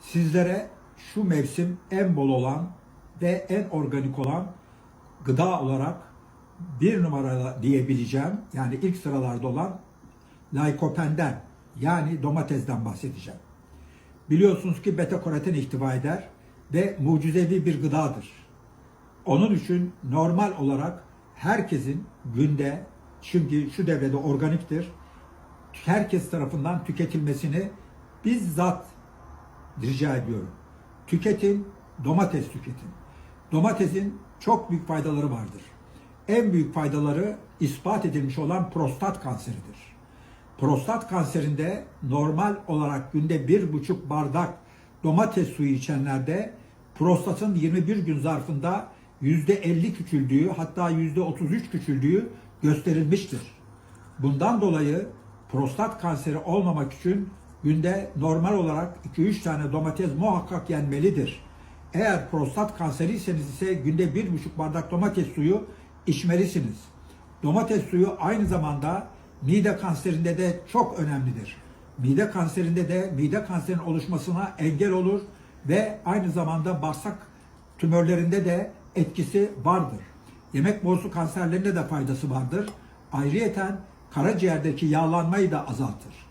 sizlere şu mevsim en bol olan ve en organik olan gıda olarak bir numara diyebileceğim yani ilk sıralarda olan lykopen'den yani domatesden bahsedeceğim. Biliyorsunuz ki beta karoten ihtiva eder ve mucizevi bir gıdadır. Onun için normal olarak herkesin günde çünkü şu devrede organiktir. Herkes tarafından tüketilmesini bizzat rica ediyorum. Tüketin, domates tüketin. Domatesin çok büyük faydaları vardır. En büyük faydaları ispat edilmiş olan prostat kanseridir. Prostat kanserinde normal olarak günde bir buçuk bardak domates suyu içenlerde prostatın 21 gün zarfında %50 küçüldüğü hatta %33 küçüldüğü gösterilmiştir. Bundan dolayı prostat kanseri olmamak için günde normal olarak 2-3 tane domates muhakkak yenmelidir. Eğer prostat kanseriyseniz ise günde 1,5 bardak domates suyu içmelisiniz. Domates suyu aynı zamanda mide kanserinde de çok önemlidir. Mide kanserinde de mide kanserinin oluşmasına engel olur ve aynı zamanda bağırsak tümörlerinde de etkisi vardır. Yemek borusu kanserlerinde de faydası vardır. Ayrıyeten karaciğerdeki yağlanmayı da azaltır.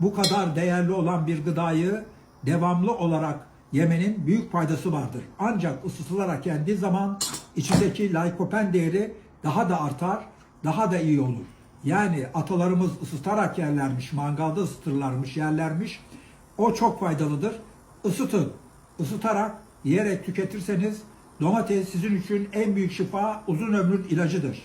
Bu kadar değerli olan bir gıdayı devamlı olarak yemenin büyük faydası vardır. Ancak ısıtılarak yendiği zaman içindeki lykopen değeri daha da artar, daha da iyi olur. Yani atalarımız ısıtarak yerlermiş, mangalda ısıtırlarmış, yerlermiş. O çok faydalıdır. Isıtın. Isıtarak, yiyerek tüketirseniz domates sizin için en büyük şifa, uzun ömrün ilacıdır.